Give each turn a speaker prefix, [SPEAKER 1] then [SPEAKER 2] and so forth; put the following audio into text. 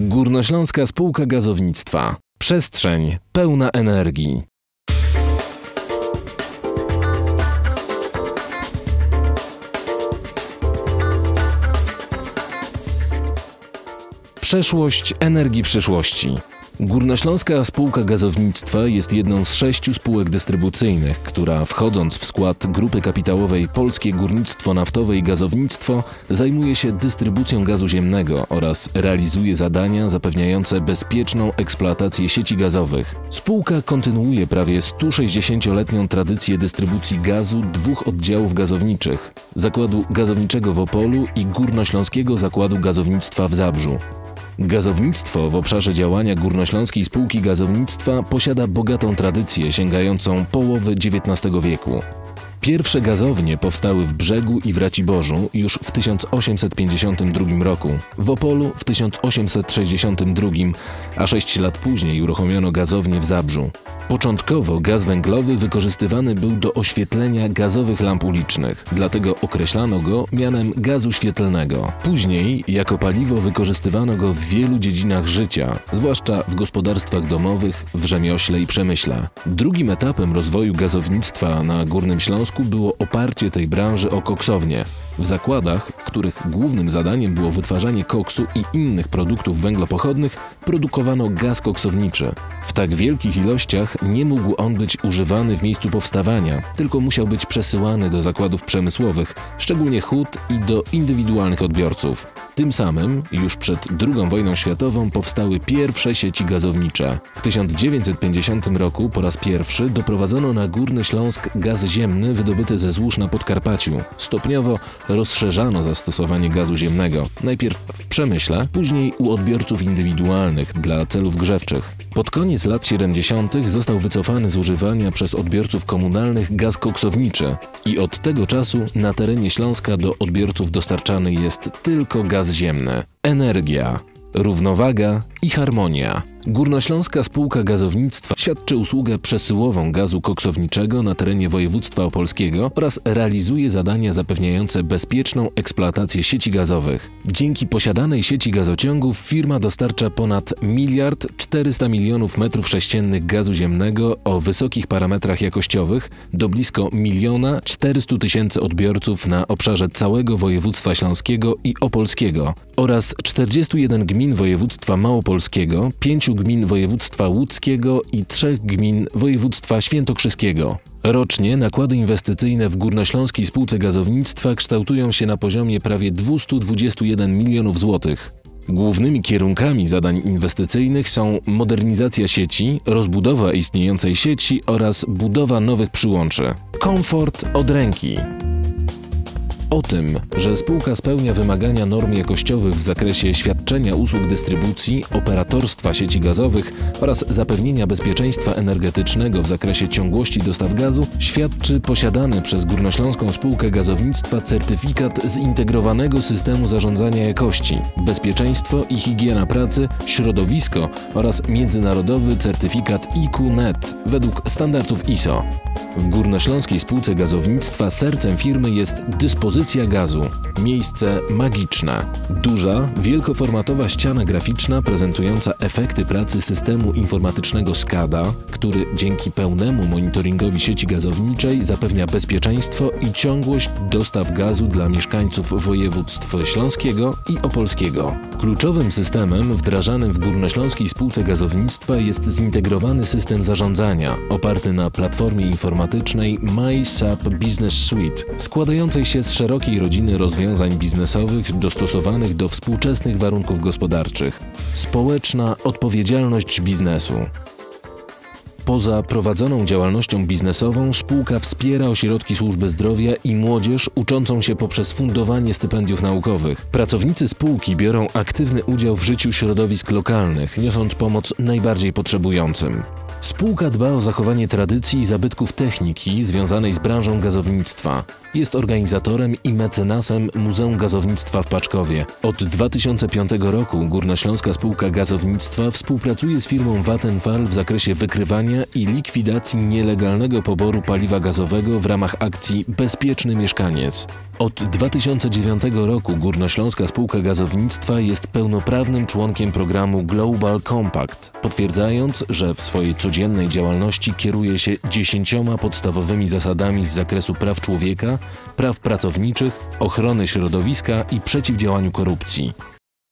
[SPEAKER 1] Górnośląska Spółka Gazownictwa. Przestrzeń pełna energii. Przeszłość energii przyszłości. Górnośląska Spółka Gazownictwa jest jedną z sześciu spółek dystrybucyjnych, która wchodząc w skład grupy kapitałowej Polskie Górnictwo Naftowe i Gazownictwo zajmuje się dystrybucją gazu ziemnego oraz realizuje zadania zapewniające bezpieczną eksploatację sieci gazowych. Spółka kontynuuje prawie 160-letnią tradycję dystrybucji gazu dwóch oddziałów gazowniczych: Zakładu Gazowniczego w Opolu i Górnośląskiego Zakładu Gazownictwa w Zabrzu. Gazownictwo w obszarze działania Górnośląskiej Spółki Gazownictwa posiada bogatą tradycję sięgającą połowy XIX wieku. Pierwsze gazownie powstały w Brzegu i w Raciborzu już w 1852 roku, w Opolu w 1862, a sześć lat później uruchomiono gazownię w Zabrzu. Początkowo gaz węglowy wykorzystywany był do oświetlenia gazowych lamp ulicznych, dlatego określano go mianem gazu świetlnego. Później jako paliwo wykorzystywano go w wielu dziedzinach życia, zwłaszcza w gospodarstwach domowych, w rzemiośle i przemyśle. Drugim etapem rozwoju gazownictwa na Górnym Śląsku było oparcie tej branży o koksownie. W zakładach, których głównym zadaniem było wytwarzanie koksu i innych produktów węglopochodnych, produkowano gaz koksowniczy. W tak wielkich ilościach nie mógł on być używany w miejscu powstawania, tylko musiał być przesyłany do zakładów przemysłowych, szczególnie hut i do indywidualnych odbiorców. Tym samym, już przed II wojną światową, powstały pierwsze sieci gazownicze. W 1950 roku po raz pierwszy doprowadzono na Górny Śląsk gaz ziemny wydobyty ze złóż na Podkarpaciu. Stopniowo rozszerzano zastosowanie gazu ziemnego, najpierw w przemyśle, później u odbiorców indywidualnych dla celów grzewczych. Pod koniec lat 70. został wycofany z używania przez odbiorców komunalnych gaz koksowniczy i od tego czasu na terenie Śląska do odbiorców dostarczany jest tylko gaz ziemny. Energia, równowaga i harmonia. Górnośląska Spółka Gazownictwa świadczy usługę przesyłową gazu koksowniczego na terenie województwa opolskiego oraz realizuje zadania zapewniające bezpieczną eksploatację sieci gazowych. Dzięki posiadanej sieci gazociągów firma dostarcza ponad miliard 400 milionów metrów sześciennych gazu ziemnego o wysokich parametrach jakościowych do blisko miliona 400 tysięcy odbiorców na obszarze całego województwa śląskiego i opolskiego oraz 41 gmin województwa małopolskiego, 5 gmin województwa łódzkiego i trzech gmin województwa świętokrzyskiego. Rocznie nakłady inwestycyjne w Górnośląskiej Spółce Gazownictwa kształtują się na poziomie prawie 221 milionów złotych. Głównymi kierunkami zadań inwestycyjnych są modernizacja sieci, rozbudowa istniejącej sieci oraz budowa nowych przyłączy. Komfort od ręki. O tym, że spółka spełnia wymagania norm jakościowych w zakresie świadczenia usług dystrybucji, operatorstwa sieci gazowych oraz zapewnienia bezpieczeństwa energetycznego w zakresie ciągłości dostaw gazu, świadczy posiadany przez Górnośląską Spółkę Gazownictwa certyfikat zintegrowanego systemu zarządzania jakości, bezpieczeństwo i higiena pracy, środowisko oraz międzynarodowy certyfikat IQ-NET według standardów ISO. W Górnośląskiej Spółce Gazownictwa sercem firmy jest dyspozycja gazu. Miejsce magiczne. Duża, wielkoformatowa ściana graficzna prezentująca efekty pracy systemu informatycznego SCADA, który dzięki pełnemu monitoringowi sieci gazowniczej zapewnia bezpieczeństwo i ciągłość dostaw gazu dla mieszkańców województw śląskiego i opolskiego. Kluczowym systemem wdrażanym w Górnośląskiej Spółce Gazownictwa jest zintegrowany system zarządzania oparty na platformie informatycznej informatycznej MySAP Business Suite, składającej się z szerokiej rodziny rozwiązań biznesowych dostosowanych do współczesnych warunków gospodarczych. Społeczna odpowiedzialność biznesu. Poza prowadzoną działalnością biznesową spółka wspiera ośrodki służby zdrowia i młodzież uczącą się poprzez fundowanie stypendiów naukowych. Pracownicy spółki biorą aktywny udział w życiu środowisk lokalnych, niosąc pomoc najbardziej potrzebującym. Spółka dba o zachowanie tradycji i zabytków techniki związanej z branżą gazownictwa. Jest organizatorem i mecenasem Muzeum Gazownictwa w Paczkowie. Od 2005 roku Górnośląska Spółka Gazownictwa współpracuje z firmą Vattenfall w zakresie wykrywania i likwidacji nielegalnego poboru paliwa gazowego w ramach akcji Bezpieczny Mieszkaniec. Od 2009 roku Górnośląska Spółka Gazownictwa jest pełnoprawnym członkiem programu Global Compact, potwierdzając, że w swojej codziennej działalności kieruje się dziesięcioma podstawowymi zasadami z zakresu praw człowieka, praw pracowniczych, ochrony środowiska i przeciwdziałaniu korupcji.